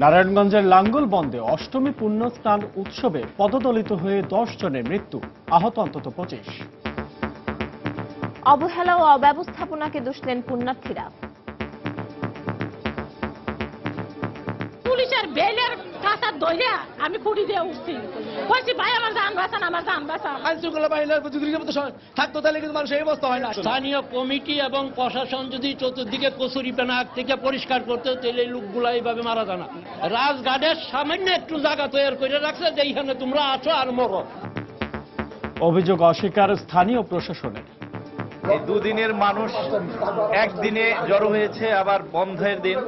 নারায়ণগঞ্জের লাঙ্গল বন্দে অষ্টমী পুণ্য স্নান উৎসবে পদদলিত হয়ে দশ জনের মৃত্যু। আহত অন্তত পঁচিশ। অবহেলা ও অব্যবস্থাপনাকে দোষ দেন পুণ্যার্থীরা। পুলিশের বেলের কাঁচার আমি খুঁটি দিয়ে উঠছি। বলছি ভাই আমার জান বাঁচান আমার জান বাঁচান আইন শৃঙ্খলা বাহিনীর প্রতি মতো থাকতো তাহলে কিন্তু মানুষ এই অবস্থা হয় না। স্থানীয় কমিটি এবং প্রশাসন যদি চতুর্দিকে কচুরি পেনা থেকে পরিষ্কার করতে তাহলে লোকগুলা এইভাবে মারা যায় না। রাজঘাটের সামান্য একটু জায়গা তৈরি করে রাখছে যে এইখানে তোমরা আছো আর মরো। অভিযোগ অস্বীকার স্থানীয় প্রশাসনের। এই দুদিনের মানুষ একদিনে জড়ো হয়েছে আবার বন্ধের দিন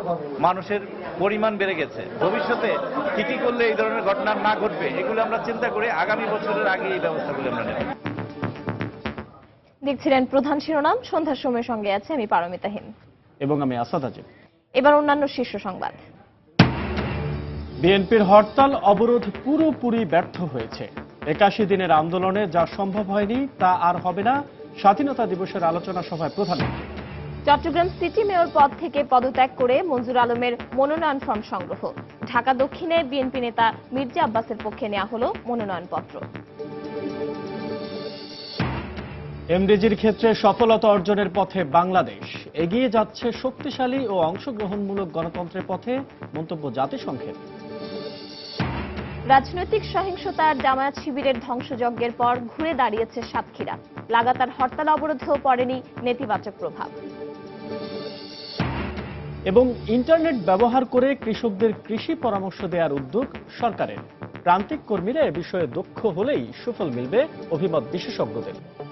মানুষের পরিমাণ বেড়ে গেছে। ভবিষ্যতে কি কি করলে এই ধরনের ঘটনা না ঘটবে এগুলো আমরা চিন্তা করে আগামী বছরের আগে এই ব্যবস্থাগুলো আমরা নেব। দেখছিলেন প্রধান শিরোনাম সন্ধ্যার সময়ের সঙ্গে আছে আমি পারমিতাহীন এবং আমি আসাদ আজিম এবার অন্যান্য শীর্ষ সংবাদ। বিএনপির হরতাল অবরোধ পুরোপুরি ব্যর্থ হয়েছে। একাশি দিনের আন্দোলনে যা সম্ভব হয়নি তা আর হবে না স্বাধীনতা দিবসের আলোচনা সভায় প্রধানমন্ত্রী চট্টগ্রাম সিটি মেয়র পদ থেকে পদত্যাগ করে মঞ্জুর আলমের মনোনয়ন ফর্ম সংগ্রহ। ঢাকা দক্ষিণে বিএনপি নেতা মির্জা আব্বাসের পক্ষে নেওয়া হলো মনোনয়নপত্র। এমডিজির ক্ষেত্রে সফলতা অর্জনের পথে বাংলাদেশ। এগিয়ে যাচ্ছে শক্তিশালী ও অংশগ্রহণমূলক গণতন্ত্রের পথে মন্তব্য জাতিসংঘের। রাজনৈতিক সহিংসতার জামায়াত শিবিরের ধ্বংসযজ্ঞের পর ঘুরে দাঁড়িয়েছে সাতক্ষীরা। লাগাতার হরতাল অবরোধেও পড়েনি নেতিবাচক প্রভাব। এবং ইন্টারনেট ব্যবহার করে কৃষকদের কৃষি পরামর্শ দেওয়ার উদ্যোগ সরকারের। প্রান্তিক কর্মীরা এ বিষয়ে দক্ষ হলেই সুফল মিলবে অভিমত বিশেষজ্ঞদের।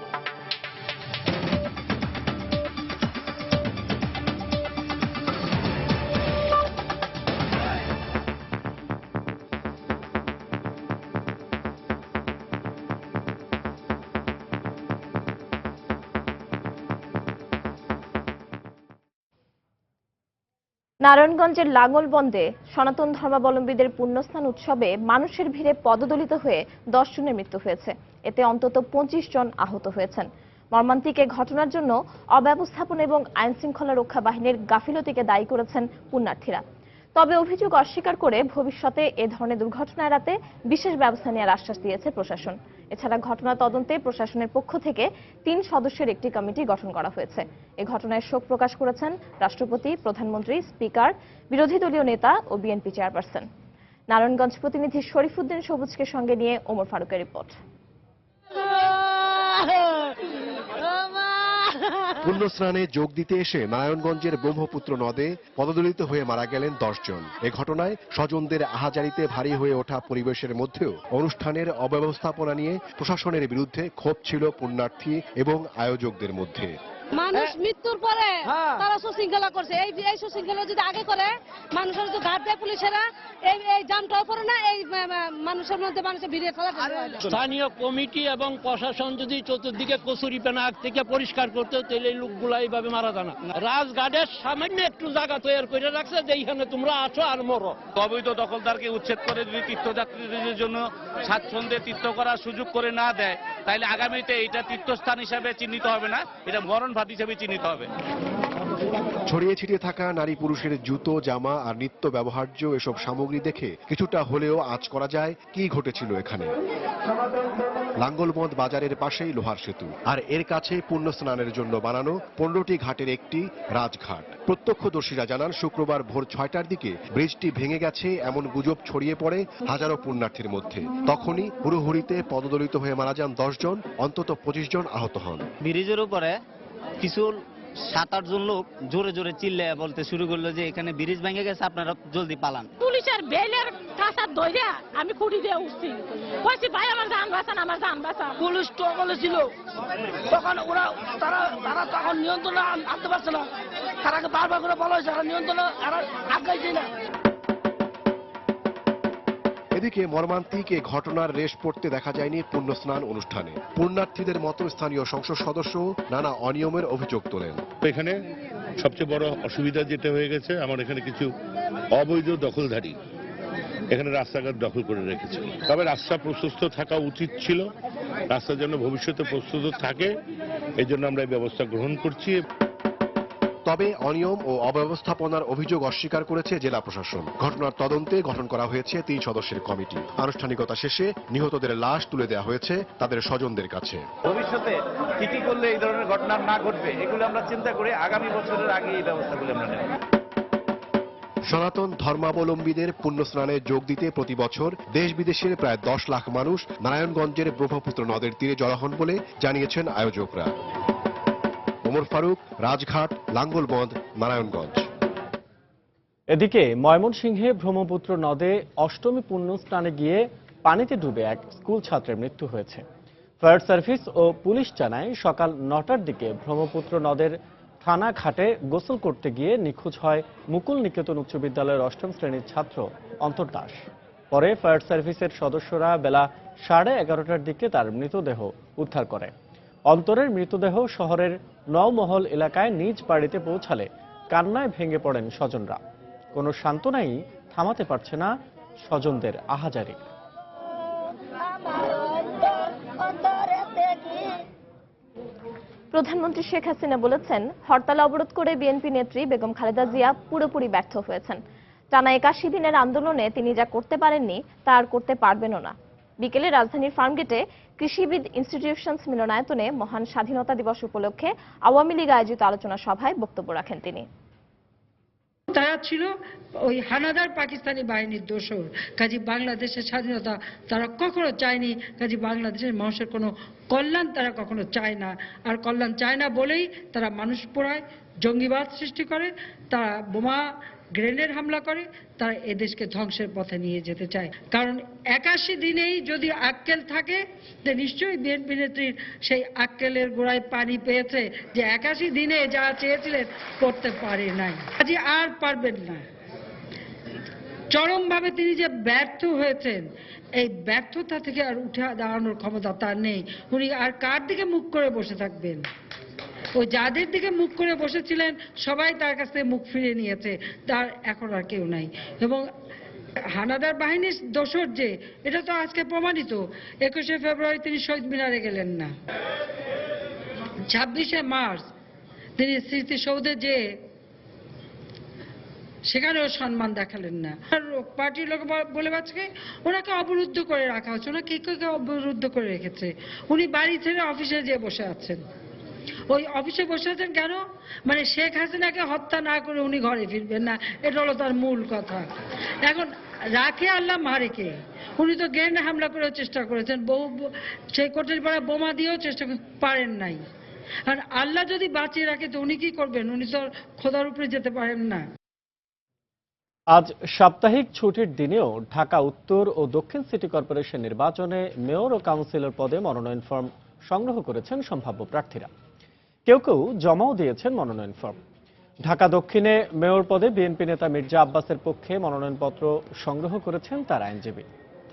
নারায়ণগঞ্জের লাঙ্গলবন্দে সনাতন ধর্মাবলম্বীদের পুণ্যস্থান উৎসবে মানুষের ভিড়ে পদদলিত হয়ে দশ জনের মৃত্যু হয়েছে। এতে অন্তত পঁচিশ জন আহত হয়েছেন। মর্মান্তিক এ ঘটনার জন্য অব্যবস্থাপনা এবং আইন শৃঙ্খলা রক্ষা বাহিনীর গাফিলতিকে দায়ী করেছেন পুণ্যার্থীরা। তবে অভিযোগ অস্বীকার করে ভবিষ্যতে এ ধরনের দুর্ঘটনা এড়াতে বিশেষ ব্যবস্থা নেওয়ার আশ্বাস দিয়েছে প্রশাসন। এছাড়া ঘটনা তদন্তে প্রশাসনের পক্ষ থেকে তিন সদস্যের একটি কমিটি গঠন করা হয়েছে। এ ঘটনায় শোক প্রকাশ করেছেন রাষ্ট্রপতি, প্রধানমন্ত্রী, স্পিকার, বিরোধী দলীয় নেতা ও বিএনপি চেয়ারপারসন। নারায়ণগঞ্জ প্রতিনিধি শরীফুদ্দিন সবুজকে সঙ্গে নিয়ে ওমর ফারুকের রিপোর্ট। পুণ্যস্নানে যোগ দিতে এসে নারায়ণগঞ্জের ব্রহ্মপুত্র নদে পদদলিত হয়ে মারা গেলেন দশজন। এ ঘটনায় স্বজনদের আহাজারিতে ভারী হয়ে ওঠা পরিবেশের মধ্যেও অনুষ্ঠানের অব্যবস্থাপনা নিয়ে প্রশাসনের বিরুদ্ধে ক্ষোভ ছিল পুণ্যার্থী এবং আয়োজকদের মধ্যে। মানুষ মৃত্যুর পরে হ্যাঁ। তারা সুশৃঙ্খলা করছে। এই এই সুশৃঙ্খলা যদি আগে করে মানুষের যদি ঘাট দেয় পুলিশেরা। এই এই জামটাও পড়ে না এই মানুষের মধ্যে মানুষের ভিড়ে ফেলা স্থানীয় কমিটি এবং প্রশাসন যদি চতুর্দিকে কচুরি পেনা আগ থেকে পরিষ্কার করতে তাহলে এই লোকগুলা এইভাবে মারা যায় না। রাজঘাটের সামান্য একটু জায়গা তৈরি করে রাখছে যে এইখানে তোমরা আছো আর মরো। অবৈধ দখলদারকে উচ্ছেদ করে যদি তীর্থযাত্রীদের জন্য স্বাচ্ছন্দ্যে তীর্থ করার সুযোগ করে না দেয় তাহলে আগামীতে এটা তীর্থস্থান হিসাবে চিহ্নিত হবে না? এটা মরণ ভাত হিসেবে চিহ্নিত হবে। ছড়িয়ে ছিটিয়ে থাকা নারী পুরুষের জুতো জামা আর নিত্য ব্যবহার্য এসব সামগ্রী দেখে কিছুটা হলেও আজ করা যায়। কি ঘটেছিল এখানে? লাঙ্গলবন্দ বাজারের পাশেই লোহার সেতু। আর এর কাছে পুণ্য স্নানের জন্য বানানো পনেরোটি ঘাটের একটি রাজঘাট। প্রত্যক্ষদর্শীরা জানান শুক্রবার ভোর ছয়টার দিকে ব্রিজটি ভেঙে গেছে এমন গুজব ছড়িয়ে পড়ে হাজারো পুণ্যার্থীর মধ্যে। তখনই হুড়োহুড়িতে পদদলিত হয়ে মারা যান দশ জন অন্তত পঁচিশ জন আহত হন। ব্রিজের উপরে কিছু সাত আট জন লোক জোরে জোরে চিল্লে বলতে শুরু করল যে এখানে ব্রিজ ভেঙে গেছে আপনারা জলদি পালান। পুলিশের বেলের কাঁচার দইরা আমি খুঁটি দিয়ে উঠছি। বলছি ভাই আমার জান বাঁচান আমার জান বাঁচান। পুলিশ টকলে ছিল তখন ওরা তারা তারা তখন নিয়ন্ত্রণে আন- আনতে পারছে না। তারাকে বারবার করে বলা হয়েছে তারা নিয়ন্ত্রণে আর আগাইছে না। এদিকে মর্মান্তিক এ ঘটনার রেশ পড়তে দেখা যায়নি পুণ্যস্নান অনুষ্ঠানে। পুণ্যার্থীদের মতো স্থানীয় সংসদ সদস্য নানা অনিয়মের অভিযোগ তোলেন। এখানে সবচেয়ে বড় অসুবিধা যেটা হয়ে গেছে, আমার এখানে কিছু অবৈধ দখলধারী এখানে রাস্তাঘাট দখল করে রেখেছে। তবে রাস্তা প্রশস্ত থাকা উচিত ছিল, রাস্তা যেন ভবিষ্যতে প্রস্তুত থাকে এই জন্য আমরা এই ব্যবস্থা গ্রহণ করছি। তবে অনিয়ম ও অব্যবস্থাপনার অভিযোগ অস্বীকার করেছে জেলা প্রশাসন। ঘটনার তদন্তে গঠন করা হয়েছে তিন সদস্যের কমিটি। আনুষ্ঠানিকতা শেষে নিহতদের লাশ তুলে দেওয়া হয়েছে তাদের স্বজনদের কাছে। ভবিষ্যতে কি কি করলে এই ধরনের ঘটনা না ঘটবে এগুলো আমরা চিন্তা করে আগামী বছরের আগে এই ব্যবস্থাগুলো আমরা নেব। সনাতন ধর্মাবলম্বীদের পুণ্যস্নানে যোগ দিতে প্রতি বছর দেশ বিদেশের প্রায় দশ লাখ মানুষ নারায়ণগঞ্জের ব্রহ্মপুত্র নদের তীরে জড়ো হন বলে জানিয়েছেন আয়োজকরা। ওমর ফারুক, রাজঘাট, লাঙ্গলবন্ধ, নারায়ণগঞ্জ। এদিকে ময়মনসিংহে ব্রহ্মপুত্র নদে অষ্টমী পুণ্য স্নানে গিয়ে পানিতে ডুবে এক স্কুল ছাত্রের মৃত্যু হয়েছে। ফায়ার সার্ভিস ও পুলিশ জানায় সকাল নটার দিকে ব্রহ্মপুত্র নদের থানা ঘাটে গোসল করতে গিয়ে নিখোঁজ হয় মুকুল নিকেতন উচ্চ বিদ্যালয়ের অষ্টম শ্রেণির ছাত্র অন্তর দাস। পরে ফায়ার সার্ভিসের সদস্যরা বেলা সাড়ে এগারোটার দিকে তার মৃতদেহ উদ্ধার করে। অন্তরের মৃতদেহ শহরের নওমহল এলাকায় নিজ বাড়িতে পৌঁছালে কান্নায় ভেঙে পড়েন স্বজনরা। কোনো সান্ত্বনাই থামাতে পারছে না স্বজনদের আহাজারি। প্রধানমন্ত্রী শেখ হাসিনা বলেছেন, হরতাল অবরোধ করে বিএনপি নেত্রী বেগম খালেদা জিয়া পুরোপুরি ব্যর্থ হয়েছেন। টানা একাশি দিনের আন্দোলনে তিনি যা করতে পারেননি, তা আর করতে পারবেনও না। বিকেলে রাজধানীর ফার্মগেটে কৃষিবিদ ইনস্টিটিউশনস মিলনায়তনে মহান স্বাধীনতা দিবস উপলক্ষে আওয়ামী লীগ আয়োজিত আলোচনা সভায় বক্তব্য রাখেন তিনি। তারা ছিল ওই হানাদার পাকিস্তানি বাহিনীর দোসর কাজী বাংলাদেশের স্বাধীনতা তারা কখনো চায়নি, কাজী বাংলাদেশের মানুষের কোনো কল্যাণ তারা কখনো চায় না। আর কল্যাণ চায় না বলেই তারা মানুষ পোড়ায়, জঙ্গিবাদ সৃষ্টি করে, তারা বোমা গ্রেনেড হামলা করে, তারা এদেশকে ধ্বংসের পথে নিয়ে যেতে চায়। কারণ একাশি দিনেই যদি আক্কেল থাকে যে নিশ্চয়ই বিএনপি নেত্রীর সেই আক্কেলের গোড়ায় পানি পেয়েছে যে একাশি দিনে যা চেয়েছিলেন করতে পারে নাই। আজ আর পারবেন না। চরমভাবে তিনি যে ব্যর্থ হয়েছেন, এই ব্যর্থতা থেকে আর উঠে দাঁড়ানোর ক্ষমতা তার নেই। উনি আর কার দিকে মুখ করে বসে থাকবেন? ওই যাদের দিকে মুখ করে বসেছিলেন, সবাই তার কাছ মুখ ফিরিয়ে নিয়েছে। তার এখন আর কেউ নাই। এবং হানাদার বাহিনীর দোসর যে, এটা তো আজকে প্রমাণিত। একুশে ফেব্রুয়ারি তিনি শহীদ মিনারে গেলেন না। ছাব্বিশে মার্চ তিনি স্মৃতিসৌধে যে, সেখানেও সম্মান দেখালেন না। আর পার্টির লোক বলে বাচ্চাকে ওনাকে অবরুদ্ধ করে রাখা হচ্ছে। ওনাকে কে কে অবরুদ্ধ করে রেখেছে? উনি বাড়ি ছেড়ে অফিসে যেয়ে বসে আছেন। ওই অফিসে বসে আছেন কেন? মানে শেখ হাসিনাকে হত্যা না করে উনি ঘরে ফিরবেন না, এটা হলো তার মূল কথা। এখন রাখে আল্লাহ মারেকে উনি তো গ্রেন হামলা করার চেষ্টা করেছেন বহু সেই কোটের পাড়া বোমা দিয়েও চেষ্টা পারেন নাই। আর আল্লাহ যদি বাঁচিয়ে রাখে তো উনি কি করবেন? উনি তো খোদার উপরে যেতে পারেন না। আজ সাপ্তাহিক ছুটির দিনেও ঢাকা উত্তর ও দক্ষিণ সিটি কর্পোরেশন নির্বাচনে মেয়র ও কাউন্সিলর পদে মনোনয়ন ফর্ম সংগ্রহ করেছেন সম্ভাব্য প্রার্থীরা। কেউ কেউ জমাও দিয়েছেন মনোনয়ন ফর্ম। ঢাকা দক্ষিণে মেয়র পদে বিএনপি নেতা মির্জা আব্বাসের পক্ষে মনোনয়নপত্র সংগ্রহ করেছেন তার আইনজীবী।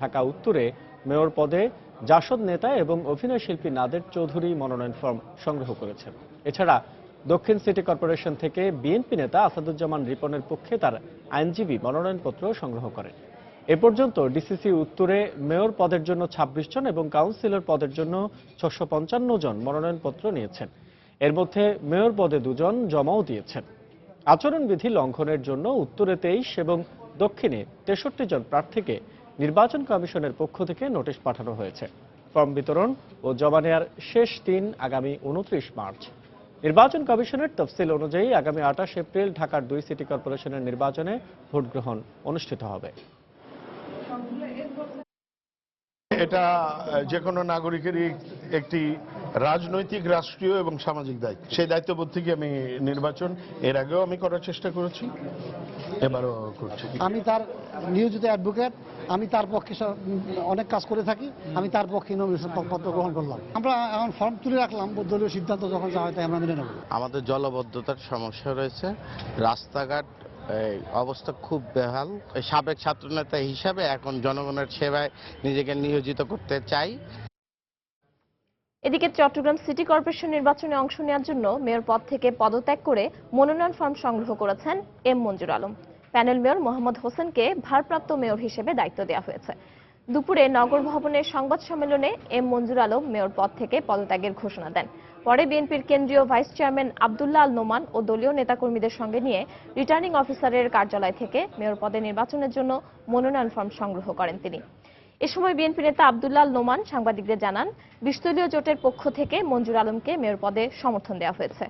ঢাকা উত্তরে মেয়র পদে জাসদ নেতা এবং অভিনয় শিল্পী নাদের চৌধুরী মনোনয়ন ফর্ম সংগ্রহ করেছেন। এছাড়া দক্ষিণ সিটি কর্পোরেশন থেকে বিএনপি নেতা আসাদুজ্জামান রিপনের পক্ষে তার আইনজীবী মনোনয়নপত্র সংগ্রহ করেন। এ পর্যন্ত ডিসিসি উত্তরে মেয়র পদের জন্য ২৬ জন এবং কাউন্সিলর পদের জন্য ছশো জন মনোনয়নপত্র নিয়েছেন। এর মধ্যে মেয়র পদে দুজন জমাও দিয়েছেন। আচরণবিধি লঙ্ঘনের জন্য উত্তরে তেইশ এবং দক্ষিণে তেষট্টি জন প্রার্থীকে নির্বাচন কমিশনের পক্ষ থেকে নোটিশ পাঠানো হয়েছে। ফর্ম বিতরণ ও জমা নেয়ার শেষ দিন আগামী উনত্রিশ মার্চ। নির্বাচন কমিশনের তফসিল অনুযায়ী আগামী আঠাশ এপ্রিল ঢাকার দুই সিটি কর্পোরেশনের নির্বাচনে ভোট গ্রহণ অনুষ্ঠিত হবে। এটা যে কোনো নাগরিকেরই একটি রাজনৈতিক রাষ্ট্রীয় এবং সামাজিক দায়িত্ব। সেই দায়িত্ববোধ থেকে আমি নির্বাচন এর আগেও আমি করার চেষ্টা করেছি এবারও করছি। আমি তার নিয়োজিত অ্যাডভোকেট আমি তার পক্ষে অনেক কাজ করে থাকি আমি তার পক্ষে নমিনেশন পত্র গ্রহণ করলাম। আমরা এখন ফর্ম তুলে রাখলাম দলীয় সিদ্ধান্ত যখন যা হয় তাই আমরা মেনে নেব। আমাদের জলবদ্ধতার সমস্যা রয়েছে। রাস্তাঘাট এই, অবস্থা খুব বেহাল। সাবেক ছাত্রনেতা হিসাবে এখন জনগণের সেবায় নিজেকে নিয়োজিত করতে চাই। এদিকে চট্টগ্রাম সিটি কর্পোরেশন নির্বাচনে অংশ নেওয়ার জন্য মেয়র পদ থেকে পদত্যাগ করে মনোনয়ন ফর্ম সংগ্রহ করেছেন M Manjur Alam. Panel mayor Mohammad হোসেনকে ভারপ্রাপ্ত মেয়র হিসেবে দায়িত্ব দেওয়া হয়েছে। দুপুরে নগর ভবনের সংবাদ সম্মেলনে এম মঞ্জুর আলম মেয়র পদ থেকে পদত্যাগের ঘোষণা দেন। পরে বিএনপির কেন্দ্রীয় ভাইস চেয়ারম্যান আবদুল্লাহ আল নোমান ও দলীয় নেতাকর্মীদের সঙ্গে নিয়ে রিটার্নিং অফিসারের কার্যালয় থেকে মেয়র পদে নির্বাচনের জন্য মনোনয়ন ফর্ম সংগ্রহ করেন তিনি। এ সময় বিএনপি নেতা আবদুল্লাহ নোমান সাংবাদিকদের জানান বিশদলীয় জোটের পক্ষ থেকে মঞ্জুর আলমকে মেয়র পদে সমর্থন দেওয়া হয়েছে।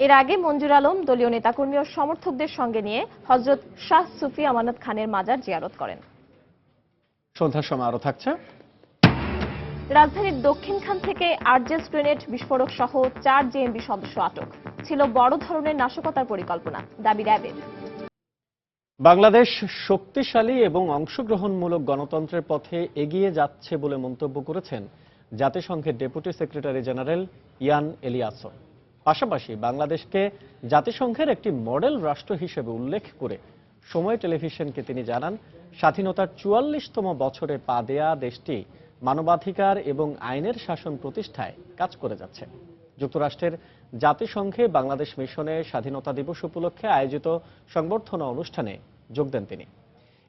এর আগে মঞ্জুর আলম দলীয় নেতাকর্মী ও সমর্থকদের সঙ্গে নিয়ে হজরত শাহ সুফি আমানত খানের মাজার জিয়ারত করেন। সন্ধ্যার সময় আরও থাকছে। রাজধানীর দক্ষিণখান থেকে আরজেস গ্রেনেড বিস্ফোরক সহ চার জেএমবি সদস্য আটক। ছিল বড় ধরনের নাশকতার পরিকল্পনা দাবি র্যাবের। বাংলাদেশ শক্তিশালী এবং অংশগ্রহণমূলক গণতন্ত্রের পথে এগিয়ে যাচ্ছে বলে মন্তব্য করেছেন জাতিসংঘের deputy secretary general Jan Eliasson পাশাপাশি বাংলাদেশকে জাতিসংঘের একটি মডেল রাষ্ট্র হিসেবে উল্লেখ করে সময় টেলিভিশনকে তিনি জানান, স্বাধীনতার চুয়াল্লিশতম বছরে পা দেয়া দেশটি মানবাধিকার এবং আইনের শাসন প্রতিষ্ঠায় কাজ করে যাচ্ছে। যুক্তরাষ্ট্রের জাতিসংঘে বাংলাদেশ মিশনে স্বাধীনতা দিবস উপলক্ষে আয়োজিত সংবর্ধনা অনুষ্ঠানে যোগ দেন তিনি।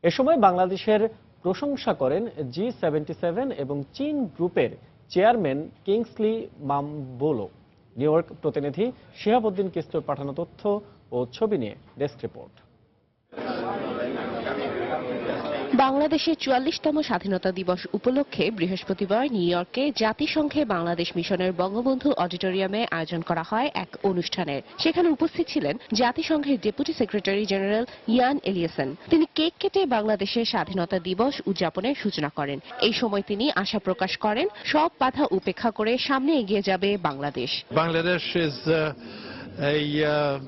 এ সময় বাংলাদেশের প্রশংসা করেন জি সেভেন্টি সেভেন এবং চীন গ্রুপের chairman Kingsley Mamabolo. New York প্রতিনিধি শিহাবুদ্দিন কিস্তুর পাঠানো তথ্য ও ছবি নিয়ে ডেস্ক রিপোর্ট। বাংলাদেশের চুয়াল্লিশতম স্বাধীনতা দিবস উপলক্ষে বৃহস্পতিবার নিউ ইয়র্কে জাতিসংঘে বাংলাদেশ মিশনের বঙ্গবন্ধু অডিটোরিয়ামে আয়োজন করা হয় এক অনুষ্ঠানের সেখানে উপস্থিত ছিলেন জাতিসংঘের deputy secretary general Jan Eliasson. তিনি কেক কেটে বাংলাদেশের স্বাধীনতা দিবস উদযাপনের সূচনা করেন। এই সময় তিনি আশা প্রকাশ করেন, সব বাধা উপেক্ষা করে সামনে এগিয়ে যাবে Bangladesh. Bangladesh uh, uh,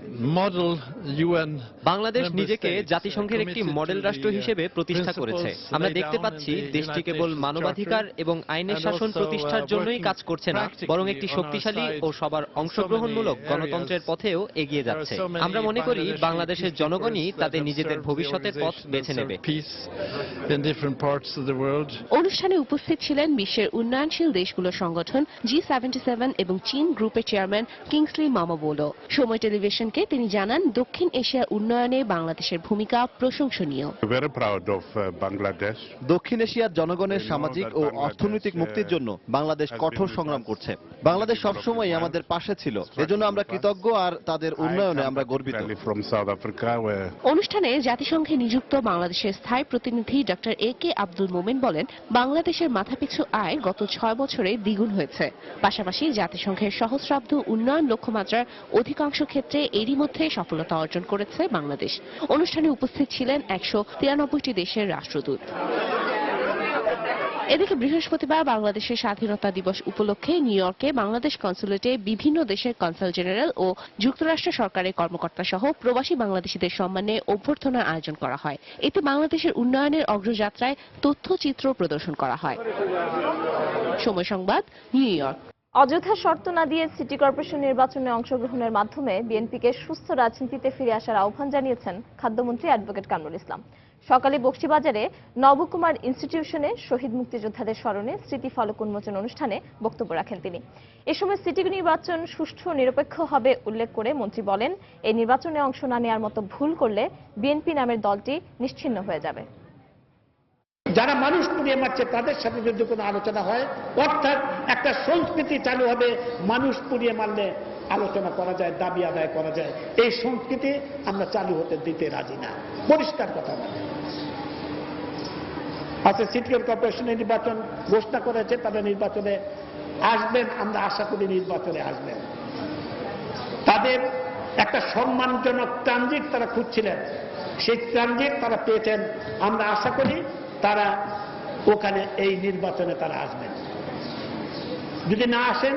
Bangladesh নিজেকে জাতিসংঘের একটি মডেল রাষ্ট্র হিসেবে প্রতিষ্ঠা করেছে। আমরা দেখতে পাচ্ছি দেশটি কেবল মানবাধিকার এবং আইনের শাসন প্রতিষ্ঠার জন্যই কাজ করছে না বরং একটি শক্তিশালী ও সবার অংশগ্রহণমূলক গণতন্ত্রের পথেও এগিয়ে যাচ্ছে। আমরা মনে করি বাংলাদেশের জনগণই তাদের নিজেদের ভবিষ্যতের পথ বেছে নেবে. অনুষ্ঠানে উপস্থিত ছিলেন বিশ্বের উন্নয়নশীল দেশগুলো সংগঠন জি সেভেন্টি সেভেন এবং চীন গ্রুপের চেয়ারম্যান কিংসলি মামাবোলো। সময় টেলিভিশনকে তিনি জানান দক্ষিণ এশিয়ার উন্নয়নে বাংলাদেশের ভূমিকা প্রশংসনীয়। Very proud of uh, Bangladesh. দক্ষিণ এশিয়ার জনগণের সামাজিক ও অর্থনৈতিক মুক্তির জন্য বাংলাদেশ কঠোর সংগ্রাম করছে। বাংলাদেশ সবসময় আমাদের পাশে ছিল। এজন্য আমরা কৃতজ্ঞ আর তাদের উন্নয়নে আমরা গর্বিত। From South Africa, where অনুষ্ঠানে জাতিসংঘে নিযুক্ত বাংলাদেশের স্থায়ী প্রতিনিধি ডক্টর এ কে আব্দুল মোমেন বলেন বাংলাদেশের মাথাপিছু আয় গত ছয় বছরে দ্বিগুণ হয়েছে। পাশাপাশি জাতিসংঘের সহস্রাব্দ উন্নয়ন লক্ষ্যমাত্রার অধিকাংশ ক্ষেত্রে এরই মধ্যে সফলতা অর্জন করেছে বাংলাদেশ। অনুষ্ঠানে উপস্থিত ছিলেন একশো তিরানব্বইটি দেশের রাষ্ট্রদূত। এদিকে বৃহস্পতিবার বাংলাদেশের স্বাধীনতা দিবস উপলক্ষে নিউ বাংলাদেশ কনসুলেটে বিভিন্ন দেশের কনসাল জেনারেল ও যুক্তরাষ্ট্র সরকারের কর্মকর্তা সহ প্রবাসী বাংলাদেশিদের সম্মানে অভ্যর্থনা আয়োজন করা হয়। এতে বাংলাদেশের উন্নয়নের অগ্রযাত্রায় তথ্যচিত্র প্রদর্শন করা হয়। সময় সংবাদ, নিউ অযথা শর্ত না দিয়ে সিটি কর্পোরেশন নির্বাচনে অংশগ্রহণের মাধ্যমে বিএনপিকে সুস্থ রাজনীতিতে ফিরে আসার আহ্বান জানিয়েছেন খাদ্যমন্ত্রী অ্যাডভোকেট কামরুল ইসলাম। সকালে বক্সিবাজারে নবকুমার ইনস্টিটিউশনে শহীদ মুক্তিযোদ্ধাদের স্মরণে স্মৃতি ফলক উন্মোচন অনুষ্ঠানে বক্তব্য রাখেন তিনি। এ সময় সিটি নির্বাচন সুষ্ঠু নিরপেক্ষ হবে উল্লেখ করে মন্ত্রী বলেন, এই নির্বাচনে অংশ না নেওয়ার মতো ভুল করলে বিএনপি নামের দলটি নিশ্চিহ্ন হয়ে যাবে। যারা মানুষ পুড়িয়ে মারছে, তাদের সাথে যদি কোনো আলোচনা হয়, অর্থাৎ একটা সংস্কৃতি চালু হবে, মানুষ পুড়িয়ে মারলে আলোচনা করা যায়, দাবি আদায় করা যায়। এই সংস্কৃতি আমরা চালু হতে দিতে রাজি না। পরিষ্কার কথা বলে। আচ্ছা সিটি কর্পোরেশনের নির্বাচন ঘোষণা করেছে তারা নির্বাচনে আসবেন, আমরা আশা করি নির্বাচনে আসবেন। তাদের একটা সম্মানজনক ট্রানজিট তারা খুঁজছিলেন। সেই ট্রানজিট তারা পেয়েছেন। আমরা আশা করি তারা ওখানে এই নির্বাচনে তারা আসবেন। যদি না আসেন,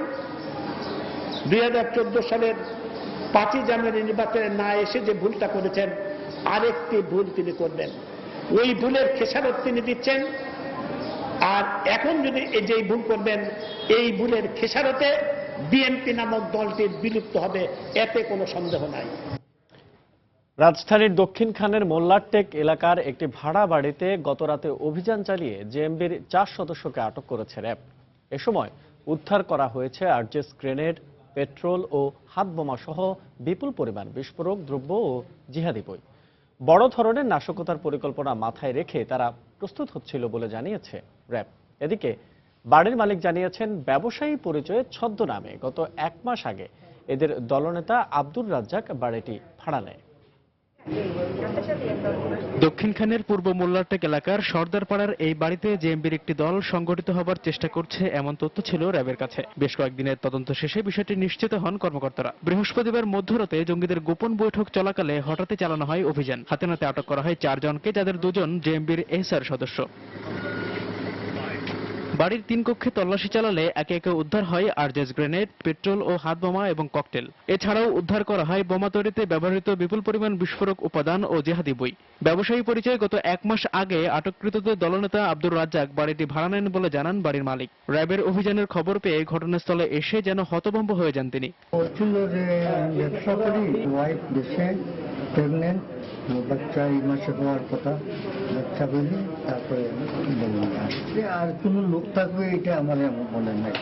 দুই হাজার চোদ্দ সালের পাঁচই জানুয়ারি নির্বাচনে না এসে যে ভুলটা করেছেন, আরেকটি ভুল তিনি করবেন। ওই ভুলের খেসারত তিনি দিচ্ছেন। আর এখন যদি যে ভুল করবেন, এই ভুলের খেসারতে বিএনপি নামক দলটির বিলুপ্ত হবে, এতে কোনো সন্দেহ নাই। রাজধানীর দক্ষিণখানের মোল্লারটেক এলাকার একটি ভাড়া বাড়িতে গতরাতে অভিযান চালিয়ে জেএমবির চার সদস্যকে আটক করেছে র্যাব। এ সময় উদ্ধার করা হয়েছে আরজেস গ্রেনেড, পেট্রোল ও হাত বোমা সহ বিপুল পরিমাণ বিস্ফোরক, দ্রব্য ও জিহাদি বই। বড় ধরনের নাশকতার পরিকল্পনা মাথায় রেখে তারা প্রস্তুত হচ্ছিল বলে জানিয়েছে র্যাব। এদিকে বাড়ির মালিক জানিয়েছেন, ব্যবসায়ী পরিচয়ে ছদ্মনামে গত এক মাস আগে এদের দলনেতা আব্দুর রাজ্জাক বাড়িটি ভাড়া নেয়। দক্ষিণখানের পূর্ব মোল্লারটেক এলাকার সর্দারপাড়ার এই বাড়িতে জেএমবির একটি দল সংগঠিত হবার চেষ্টা করছে এমন তথ্য ছিল র্যাবের কাছে। বেশ কয়েকদিনের তদন্ত শেষে বিষয়টি নিশ্চিত হন কর্মকর্তারা। বৃহস্পতিবার মধ্যরাতে জঙ্গিদের গোপন বৈঠক চলাকালে হঠাৎই চালানো হয় অভিযান। হাতে নাতে আটক করা হয় চারজনকে, যাদের দুজন জেএমবির এসআর সদস্য। বাড়ির তিন কক্ষে তল্লাশি চালালে একে একে উদ্ধার হয় আরজেস গ্রেনেড পেট্রোল ও হাত বোমা এবং ককটেল। এছাড়াও উদ্ধার করা হয় বোমা তৈরিতে ব্যবহৃত বিপুল পরিমাণ বিস্ফোরক উপাদান ও জেহাদি বই। ব্যবসায়ী পরিচয় গত এক মাস আগে আটককৃতদের দলনেতা আব্দুর রাজ্জাক বাড়িটি ভাড়া নেন বলে জানান বাড়ির মালিক। র্যাবের অভিযানের খবর পেয়ে ঘটনাস্থলে এসে যেন হতভম্ব হয়ে যান তিনি। বাচ্চা এই মাসে হওয়ার কথা। বাচ্চা পেলে তারপরে আর কোনো লোক থাকবে এটা আমার এমন মনে নাই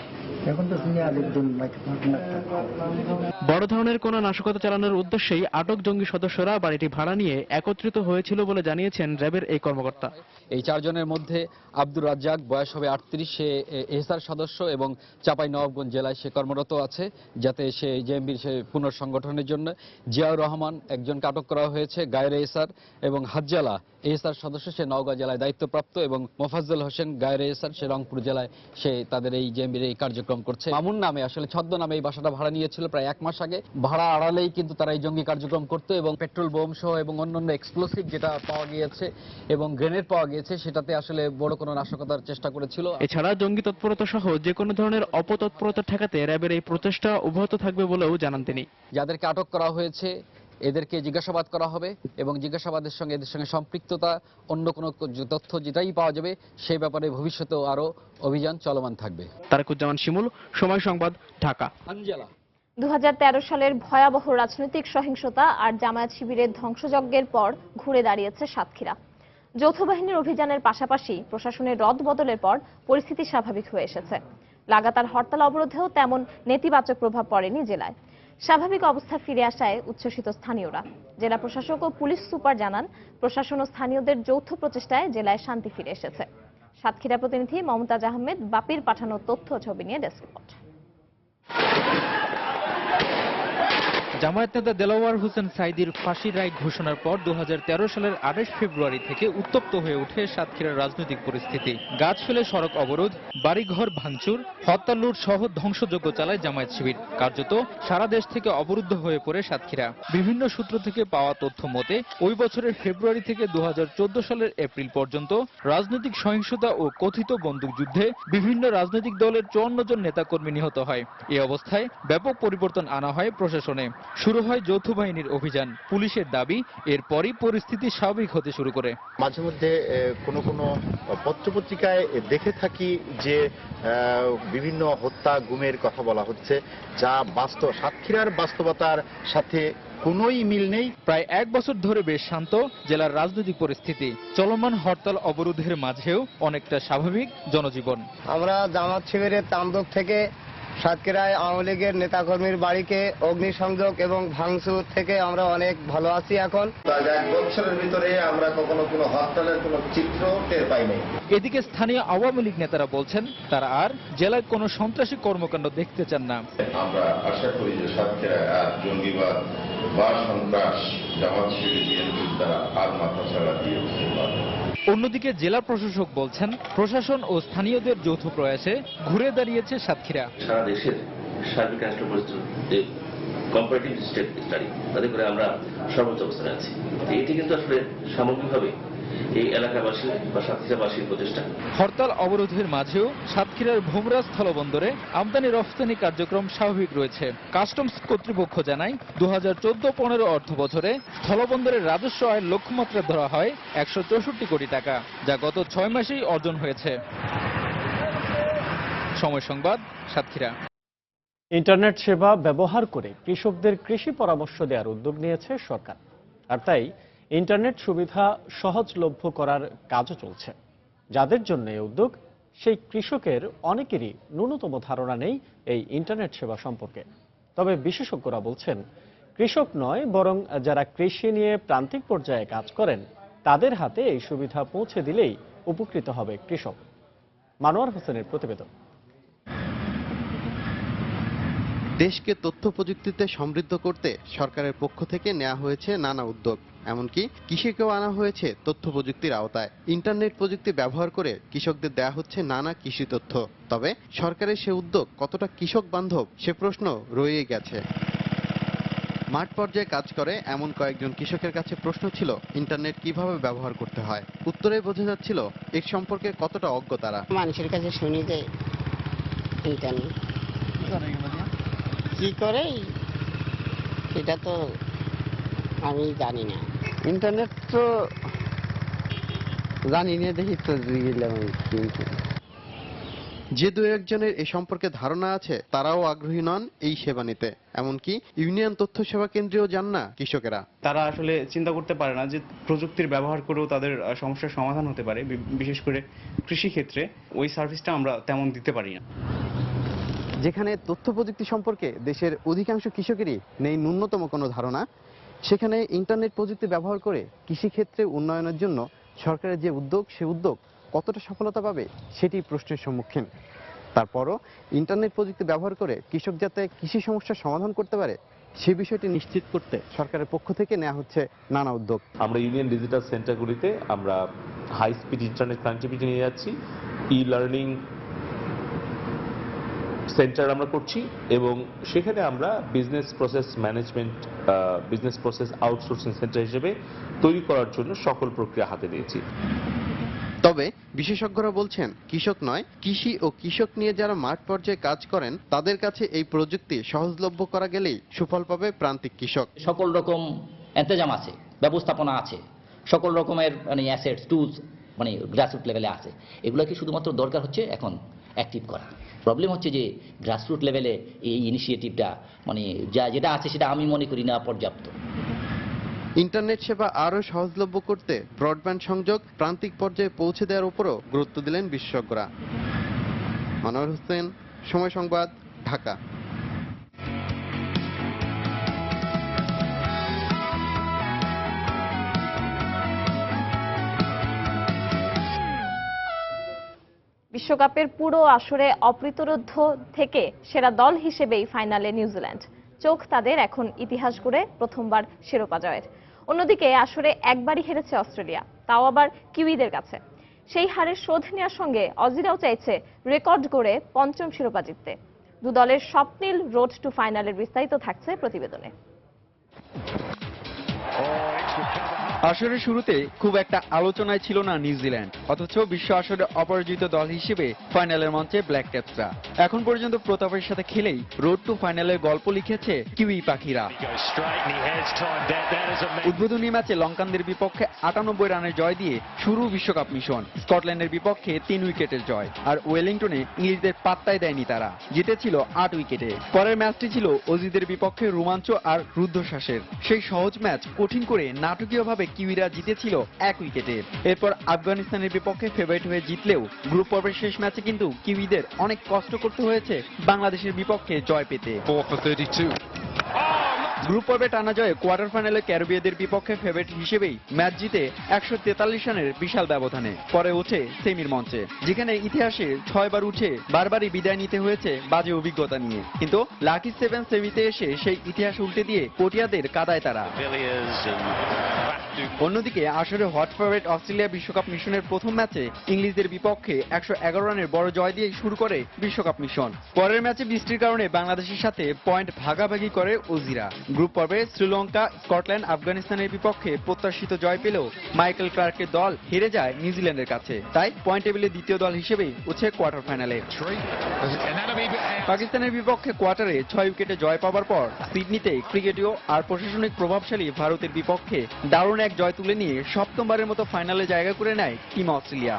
বড় ধরনের কোনো নাশকতা চালানোর উদ্দেশ্যেই আটক জঙ্গি সদস্যরা বাড়িটি ভাড়া নিয়ে একত্রিত হয়েছিল বলে জানিয়েছেন র্যাবের এই কর্মকর্তা। এই চারজনের মধ্যে আব্দুর রাজ্জাক বয়স হবে আটত্রিশ সে এহসার সদস্য এবং চাপাই নবাবগঞ্জ জেলায় সে কর্মরত আছে যাতে সে জেএমবির সে পুনর্সংগঠনের জন্য। জিয়াউর রহমান একজনকে আটক করা হয়েছে গায়ের এহসার এবং হাজ্জালা। এহসার সদস্য সে নওগাঁ জেলায় দায়িত্বপ্রাপ্ত এবং মোফাজ্জল হোসেন গায়ের এহসার সে রংপুর জেলায় সে তাদের এই জেএমবির এই কার্যক্রম করছে। মামুন নামে আসলে ছদ্ম নামে এই বাসাটা ভাড়া নিয়েছিল প্রায় এক মাস আগে। ভাড়া আড়ালেই কিন্তু তারা এই জঙ্গি কার্যক্রম করতো এবং পেট্রোল বোম সহ এবং অন্যান্য এক্সপ্লোসিভ যেটা পাওয়া গিয়েছে এবং গ্রেনেড পাওয়া গিয়েছে সেটাতে আসলে বড় কোনো নাশকতার চেষ্টা করেছিল। এছাড়া জঙ্গি তৎপরতা সহ যে কোনো ধরনের অপতৎপরতা ঠেকাতে র্যাবের এই প্রচেষ্টা অব্যাহত থাকবে বলেও জানান তিনি। যাদেরকে আটক করা হয়েছে এদেরকে জিজ্ঞাসাবাদ করা হবে এবং জিজ্ঞাসাবাদের সঙ্গে এদের সঙ্গে সম্পৃক্ততা অন্য কোনো তথ্য যেটাই পাওয়া যাবে সেই ব্যাপারে ভবিষ্যতেও আরও অভিযান চলমান থাকবে। তারেকুজ্জামান শিমুল সময় সংবাদ ঢাকা। আঞ্জেলা। দু সালের ভয়াবহ রাজনৈতিক সহিংসতা আর জামায়াত শিবিরের ধ্বংসযজ্ঞের পর ঘুরে দাঁড়িয়েছে সাতক্ষীরা। যৌথ বাহিনীর অভিযানের পাশাপাশি প্রশাসনের রদ বদলের পর পরিস্থিতি স্বাভাবিক হয়ে এসেছে। লাগাতার হরতাল অবরোধেও তেমন নেতিবাচক প্রভাব পড়েনি জেলায়। স্বাভাবিক অবস্থা ফিরে আসায় উচ্ছ্বসিত স্থানীয়রা। জেলা প্রশাসক ও পুলিশ সুপার জানান, প্রশাসন ও স্থানীয়দের যৌথ প্রচেষ্টায় জেলায় শান্তি ফিরে এসেছে। সাতক্ষীরা প্রতিনিধি মমতাজ আহমেদ বাপির পাঠানো তথ্য ছবি নিয়ে ডেস্ক রিপোর্ট। জামায়াত নেতা দেলাওয়ার হোসেন সাইদির ফাঁসির রায় ঘোষণার পর দু হাজার তেরো সালের আঠাশ ফেব্রুয়ারি থেকে উত্তপ্ত হয়ে ওঠে সাতক্ষীরার রাজনৈতিক পরিস্থিতি। গাছ ফেলে সড়ক অবরোধ, বাড়িঘর ভাঙচুর হত্যা লুট সহ ধ্বংসযজ্ঞ চালায় জামায়াত শিবির। কার্যত সারা দেশ থেকে অবরুদ্ধ হয়ে পড়ে সাতক্ষীরা। বিভিন্ন সূত্র থেকে পাওয়া তথ্য মতে, ওই বছরের ফেব্রুয়ারি থেকে দু হাজার চোদ্দ সালের এপ্রিল পর্যন্ত রাজনৈতিক সহিংসতা ও কথিত বন্দুকযুদ্ধে বিভিন্ন রাজনৈতিক দলের চুয়ান্ন জন নেতাকর্মী নিহত হয়। এ অবস্থায় ব্যাপক পরিবর্তন আনা হয় প্রশাসনে। শুরু হয় যৌথ বাহিনীর অভিযান। পুলিশের দাবি এরপরই পরিস্থিতি স্বাভাবিক হতে শুরু করে। মাঝে মধ্যে কোনো কোনো পত্রপত্রিকায় দেখে থাকি যে বিভিন্ন হত্যা গুমের কথা বলা হচ্ছে যা বাস্তব সাতক্ষীরার বাস্তবতার সাথে কোনোই মিল নেই। প্রায় এক বছর ধরে বেশ শান্ত জেলার রাজনৈতিক পরিস্থিতি। চলমান হরতাল অবরোধের মাঝেও অনেকটা স্বাভাবিক জনজীবন। আমরা জামাত শিবিরের তাণ্ডব থেকে সাতক্ষীরায় আওয়ামী লীগের নেতাকর্মীর বাড়িকে অগ্নিসংযোগ এবং ভাঙচুর থেকে আমরা অনেক ভালো আছি এখন। এক বছরের ভিতরে আমরা কখনো কোনো হরতালের কোনো চিত্র টের পাইনি। এদিকে স্থানীয় আওয়ামী লীগ নেতারা বলছেন তারা আর জেলায় কোনো সন্ত্রাসী কর্মকাণ্ড দেখতে চান না। আমরা আশা করি যে সাতক্ষীরা আর জঙ্গিবাদ বা সন্ত্রাস জামাত শিবির বিএনপির দ্বারা আর মাথা ছাড়া দিয়ে না। অন্যদিকে জেলা প্রশাসক বলছেন, প্রশাসন ও স্থানীয়দের যৌথ প্রয়াসে ঘুরে দাঁড়িয়েছে সাতক্ষীরা। সারা দেশের সার্বিক রাষ্ট্র তাতে করে আমরা সর্বোচ্চ অবস্থানে আছি। এটি কিন্তু আসলে সামগ্রিকভাবে এই এলাকাবাসী বা সাতক্ষীরাবাসীর প্রচেষ্টা হরতাল অবরোধের মাঝেও সাতক্ষীরার ভোমরা স্থলবন্দরে আমদানি রফতানি কার্যক্রম স্বাভাবিক রয়েছে। কাস্টমস কর্তৃপক্ষ জানায় দু হাজার চোদ্দ পনেরো অর্থ বছরে স্থলবন্দরের রাজস্ব আয়ের লক্ষ্যমাত্রা ধরা হয় একশো চৌষট্টি কোটি টাকা যা গত ছয় মাসেই অর্জন হয়েছে। সময় সংবাদ সাতক্ষীরা। ইন্টারনেট সেবা ব্যবহার করে কৃষকদের কৃষি পরামর্শ দেওয়ার উদ্যোগ নিয়েছে সরকার। আর তাই ইন্টারনেট সুবিধা সহজলভ্য করার কাজও চলছে। যাদের জন্য এই উদ্যোগ, সেই কৃষকের অনেকেরই ন্যূনতম ধারণা নেই এই ইন্টারনেট সেবা সম্পর্কে। তবে বিশেষজ্ঞরা বলছেন, কৃষক নয় বরং যারা কৃষি নিয়ে প্রান্তিক পর্যায়ে কাজ করেন, তাদের হাতে এই সুবিধা পৌঁছে দিলেই উপকৃত হবে কৃষক। মানোয়ার হোসেনের প্রতিবেদন। দেশকে তথ্য প্রযুক্তিতে সমৃদ্ধ করতে সরকারের পক্ষ থেকে নেওয়া হয়েছে নানা উদ্যোগ। এমনকি কৃষিকেও আনা হয়েছে তথ্য প্রযুক্তির আওতায়। ইন্টারনেট প্রযুক্তি ব্যবহার করে কৃষকদের দেয়া হচ্ছে নানা কৃষি তথ্য। তবে সরকারের সে উদ্যোগ কতটা কৃষক বান্ধব সে প্রশ্ন রয়েই গেছে। মাঠ পর্যায়ে কাজ করে এমন কয়েকজন কৃষকের কাছে প্রশ্ন ছিল, ইন্টারনেট কীভাবে ব্যবহার করতে হয়? উত্তরে বোঝা যাচ্ছিল, এর সম্পর্কে কতটা অজ্ঞ তারা? মানুষের কাছে শুনি যে ইন্টারনেট। কি করে? সেটা তো আমি জানি না। ইন্টারনেট তো জানি না দেখি তো গেলাম কিন্তু। যে দু একজনের এ সম্পর্কে ধারণা আছে তারাও আগ্রহী নন এই সেবা নিতে। এমনকি ইউনিয়ন তথ্য সেবা কেন্দ্রেও যান না কৃষকেরা। তারা আসলে চিন্তা করতে পারে না যে প্রযুক্তির ব্যবহার করেও তাদের সমস্যার সমাধান হতে পারে বিশেষ করে কৃষি ক্ষেত্রে ওই সার্ভিসটা আমরা তেমন দিতে পারি না। যেখানে তথ্য প্রযুক্তি সম্পর্কে দেশের অধিকাংশ কৃষকেরই নেই ন্যূনতম কোনো ধারণা, সেখানে ইন্টারনেট প্রযুক্তি ব্যবহার করে কৃষিক্ষেত্রে উন্নয়নের জন্য সরকারের যে উদ্যোগ, সে উদ্যোগ কতটা সফলতা পাবে সেটি প্রশ্নের সম্মুখীন। তারপরও ইন্টারনেট প্রযুক্তি ব্যবহার করে কৃষক যাতে কৃষি সমস্যার সমাধান করতে পারে, সে বিষয়টি নিশ্চিত করতে সরকারের পক্ষ থেকে নেওয়া হচ্ছে নানা উদ্যোগ। আমরা ইউনিয়ন ডিজিটাল সেন্টারগুলিতে আমরা হাই স্পিড ইন্টারনেট কানেক্টিভিটি নিয়ে যাচ্ছি ই লার্নিং সেন্টার আমরা করছি এবং সেখানে আমরা business process management business process outsourcing centre হিসেবে তৈরি করার জন্য সকল প্রক্রিয়া হাতে নিয়েছি। তবে বিশেষজ্ঞরা বলছেন কৃষক নয় কৃষি ও কৃষক নিয়ে যারা মাঠ পর্যায়ে কাজ করেন তাদের কাছে এই প্রযুক্তি সহজলভ্য করা গেলেই সুফল পাবে প্রান্তিক কৃষক। সকল রকম এন্তেজাম আছে ব্যবস্থাপনা আছে সকল রকমের মানে অ্যাসেটস টুলস মানে গ্রাসরুট লেভেলে আছে। এগুলো কি শুধুমাত্র দরকার হচ্ছে এখন? অ্যাক্টিভ করা। প্রবলেম হচ্ছে যে গ্রাসরুট লেভেলে এই ইনিশিয়েটিভটা মানে যা যেটা আছে সেটা আমি মনে করি না পর্যাপ্ত। ইন্টারনেট সেবা আরও সহজলভ্য করতে ব্রডব্যান্ড সংযোগ প্রান্তিক পর্যায়ে পৌঁছে দেওয়ার উপরও গুরুত্ব দিলেন বিশেষজ্ঞরা। মনোয়ার হোসেন, সময় সংবাদ, ঢাকা। বিশ্বকাপের পুরো আসরে অপ্রতিরোধ্য থেকে সেরা দল হিসেবেই ফাইনালে নিউজিল্যান্ড। চোখ তাদের এখন ইতিহাস গড়ে প্রথমবার শিরোপা জয়ের। অন্যদিকে আসরে একবারই হেরেছে অস্ট্রেলিয়া, তাও আবার কিউইদের কাছে। সেই হারের শোধ নেওয়ার সঙ্গে অজিরাও চাইছে রেকর্ড গড়ে পঞ্চম শিরোপা জিততে। দু দলের স্বপ্নিল রোড টু ফাইনালের বিস্তারিত থাকছে প্রতিবেদনে। আসরের শুরুতে খুব একটা আলোচনায় ছিল না নিউজিল্যান্ড অথচ বিশ্ব আসরে অপরাজিত দল হিসেবে ফাইনালের মঞ্চে ব্ল্যাক ক্যাপসরা। এখন পর্যন্ত প্রতাপের সাথে খেলেই রোড টু ফাইনালের গল্প লিখেছে কিউই পাখিরা। উদ্বোধনী ম্যাচে লঙ্কানদের বিপক্ষে আটানব্বই রানের জয় দিয়ে শুরু বিশ্বকাপ মিশন স্কটল্যান্ডের বিপক্ষে তিন উইকেটের জয় আর ওয়েলিংটনে ইংলিশদের পাত্তায় দেয়নি তারা জিতেছিল আট উইকেটে। পরের ম্যাচটি ছিল অজিদের বিপক্ষে রোমাঞ্চ আর রুদ্ধশ্বাসের। সেই সহজ ম্যাচ কঠিন করে নাটকীয়ভাবে কিউইরা জিতেছিল এক উইকেটে। এরপর আফগানিস্তানের বিপক্ষে ফেভারিট হয়ে জিতলেও গ্রুপ পর্বের শেষ ম্যাচে কিন্তু কিউইদের অনেক কষ্ট করতে হয়েছে বাংলাদেশের বিপক্ষে জয় পেতে। গ্রুপ পর্বে টানা জয়ে কোয়ার্টার ফাইনালে ক্যারিবিয়াদের বিপক্ষে ফেভারিট হিসেবেই ম্যাচ জিতে একশো তেতাল্লিশ রানের বিশাল ব্যবধানে পরে ওঠে সেমির মঞ্চে যেখানে ইতিহাসে ছয়বার উঠে বারবারই বিদায় নিতে হয়েছে বাজে অভিজ্ঞতা নিয়ে। কিন্তু লাকি সেভেন সেমিতে এসে সেই ইতিহাস উল্টে দিয়ে পটিয়াদের কাদায় তারা। অন্যদিকে আসরে হট ফেভারিট অস্ট্রেলিয়া বিশ্বকাপ মিশনের প্রথম ম্যাচে ইংলিশদের বিপক্ষে একশো এগারো রানের বড় জয় দিয়ে শুরু করে বিশ্বকাপ মিশন। পরের ম্যাচে বৃষ্টির কারণে বাংলাদেশের সাথে পয়েন্ট ভাগাভাগি করে ওজিরা। গ্রুপ পর্বে শ্রীলঙ্কা, স্কটল্যান্ড, আফগানিস্তানের বিপক্ষে প্রত্যাশিত জয় পেলেও মাইকেল ক্লার্কের দল হেরে যায় নিউজিল্যান্ডের কাছে। তাই পয়েন্ট টেবিলে দ্বিতীয় দল হিসেবেই উঠছে কোয়ার্টার ফাইনালে। পাকিস্তানের বিপক্ষে কোয়ার্টারে ছয় উইকেটে জয় পাওয়ার পর সিডনিতে ক্রিকেটীয় আর প্রশাসনিক প্রভাবশালী ভারতের বিপক্ষে দারুণ এক জয় তুলে নিয়ে সপ্তমবারের মতো ফাইনালে জায়গা করে নেয় টিম অস্ট্রেলিয়া।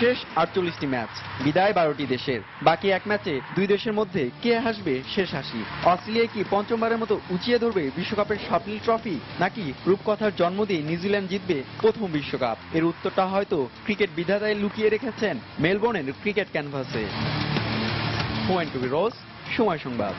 শেষ আটচল্লিশটি ম্যাচ। বিদায় বারোটি দেশের। বাকি এক ম্যাচে দুই দেশের মধ্যে কে হাসবে শেষ হাসি? অস্ট্রেলিয়া কি পঞ্চমবারের মতো উঁচিয়ে ধরবে বিশ্বকাপের স্বপ্নিল ট্রফি? নাকি রূপকথার জন্ম দিয়ে নিউজিল্যান্ড জিতবে প্রথম বিশ্বকাপ? এর উত্তরটা হয়তো ক্রিকেট বিধাতায় লুকিয়ে রেখেছেন মেলবোর্নের ক্রিকেট ক্যানভাসে। রোজ সময় সংবাদ।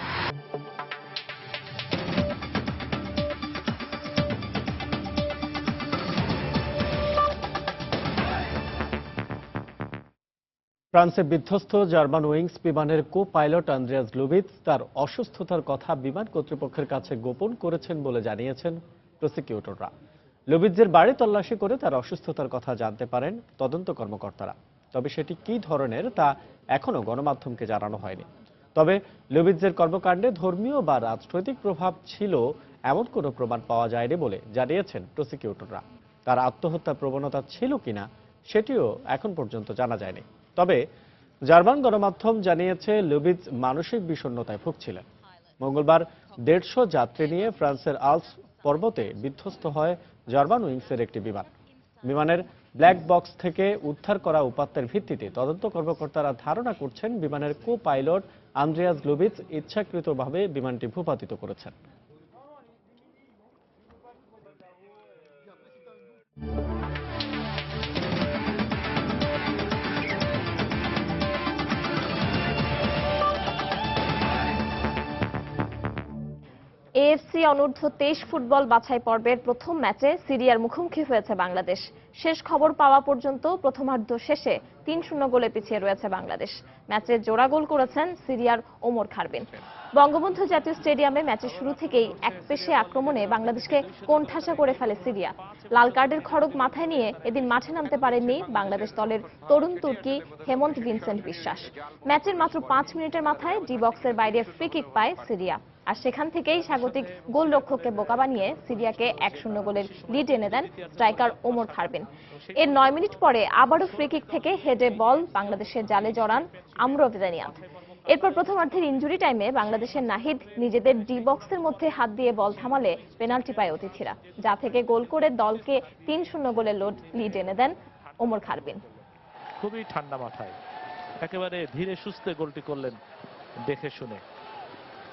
ফ্রান্সে বিধ্বস্ত জার্মান উইংস বিমানের কো পাইলট আন্দ্রিয়াস লুবিৎস তার অসুস্থতার কথা বিমান কর্তৃপক্ষের কাছে গোপন করেছেন বলে জানিয়েছেন প্রসিকিউটররা। লুবিৎজের বাড়ি তল্লাশি করে তার অসুস্থতার কথা জানতে পারেন তদন্ত কর্মকর্তারা। তবে সেটি কী ধরনের তা এখনও গণমাধ্যমকে জানানো হয়নি। তবে লুবিৎজের কর্মকাণ্ডে ধর্মীয় বা রাজনৈতিক প্রভাব ছিল এমন কোনো প্রমাণ পাওয়া যায়নি বলে জানিয়েছেন প্রসিকিউটররা। তার আত্মহত্যার প্রবণতা ছিল কিনা সেটিও এখন পর্যন্ত জানা যায়নি। তবে জার্মান গণমাধ্যম জানিয়েছে লুবিজ মানসিক বিষণ্ণতায় ভুগছিলেন। মঙ্গলবার দেড়শো যাত্রী নিয়ে ফ্রান্সের আলস পর্বতে বিধ্বস্ত হয় জার্মান উইংসের একটি বিমান। বিমানের ব্ল্যাক বক্স থেকে উদ্ধার করা উপাত্তের ভিত্তিতে তদন্ত কর্মকর্তারা ধারণা করছেন, বিমানের কো পাইলট আন্দ্রিয়াস লুবিজ ইচ্ছাকৃতভাবে বিমানটি ভূপাতিত করেছেন। এএফসি অনূর্ধ্ব তেইশ ফুটবল বাছাই পর্বের প্রথম ম্যাচে সিরিয়ার মুখোমুখি হয়েছে বাংলাদেশ। শেষ খবর পাওয়া পর্যন্ত প্রথমার্ধ শেষে তিন শূন্য গোলে পিছিয়ে রয়েছে বাংলাদেশ। ম্যাচে জোড়া গোল করেছেন সিরিয়ার ওমর খারবিন। বঙ্গবন্ধু জাতীয় স্টেডিয়ামে ম্যাচের শুরু থেকেই এক পেশে আক্রমণে বাংলাদেশকে কোণঠাসা করে ফেলে সিরিয়া। লাল কার্ডের খড়গ মাথায় নিয়ে এদিন মাঠে নামতে পারেননি বাংলাদেশ দলের তরুণ তুর্কি হেমন্ত ভিনসেন্ট বিশ্বাস। ম্যাচের মাত্র পাঁচ মিনিটের মাথায় ডি বক্সের বাইরে ফ্রি কিক পায় সিরিয়া। আর সেখান থেকেই স্বাগতিক গোলরক্ষককে বোকা বানিয়ে সিরিয়াকে এক শূন্য গোলের লিড এনে দেন স্ট্রাইকার ওমর খারবেন। এর নয় মিনিট পরে আবারও ফ্রি কিক থেকে হেডে বল বাংলাদেশের জালে জড়ান আমরভিদানিয়াত এরপর প্রথমার্ধের ইঞ্জুরি টাইমে বাংলাদেশের নাহিদ নিজেদের ডি বক্সের মধ্যে হাত দিয়ে বল থামালে পেনাল্টি পায় অতিথিরা, যা থেকে গোল করে দলকে তিন শূন্য লোড লিড এনে দেন ওমর খারবিন। খুবই ঠান্ডা মাথায়। একেবারে ধীরে সুস্থে গোলটি করলেন, দেখে শুনে।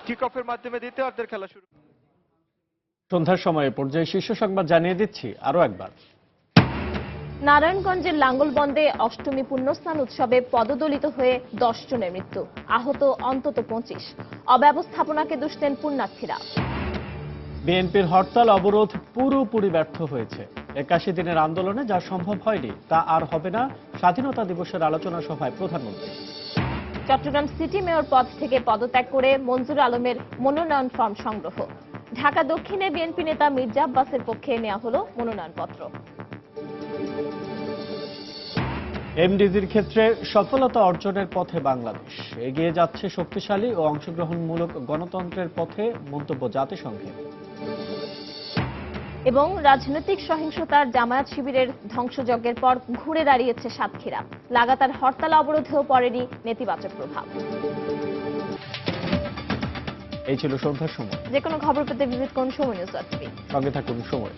কিক অফের মাধ্যমে দ্বিতীয়ার্ধের খেলা শুরু। সন্ধ্যার সময়ে পর্যায়ে শীর্ষ সংবাদ জানিয়ে দিচ্ছি আরও একবার। নারায়ণগঞ্জের লাঙ্গলবন্দে অষ্টমী পুণ্যস্নান উৎসবে পদদলিত হয়ে দশ জনের মৃত্যু। আহত অন্তত পঁচিশ। অব্যবস্থাপনাকে দুষতেন পুণ্যার্থীরা। বিএনপির হরতাল অবরোধ পুরোপুরি ব্যর্থ হয়েছে। একাশি দিনের আন্দোলনে যা সম্ভব হয়নি তা আর হবে না স্বাধীনতা দিবসের আলোচনা সভায় প্রধানমন্ত্রী। চট্টগ্রাম সিটি মেয়র পদ থেকে পদত্যাগ করে মঞ্জুর আলমের মনোনয়ন ফর্ম সংগ্রহ। ঢাকা দক্ষিণে বিএনপি নেতা মির্জা আব্বাসের পক্ষে নেওয়া হলো মনোনয়নপত্র। এমডিজির ক্ষেত্রে সফলতা অর্জনের পথে বাংলাদেশ। এগিয়ে যাচ্ছে শক্তিশালী ও অংশগ্রহণমূলক গণতন্ত্রের পথে মন্তব্য জাতিসংঘের এবং রাজনৈতিক সহিংসতার জামায়াত শিবিরের ধ্বংসযজ্ঞের পর ঘুরে দাঁড়িয়েছে সাতক্ষীরা। লাগাতার হরতাল অবরোধেও পড়েনি নেতিবাচক প্রভাব। এই ছিল সন্ধ্যার সময়। যে কোনো খবর পেতে ভিজিট করুন সময় নিউজ। সঙ্গে থাকুন সময়।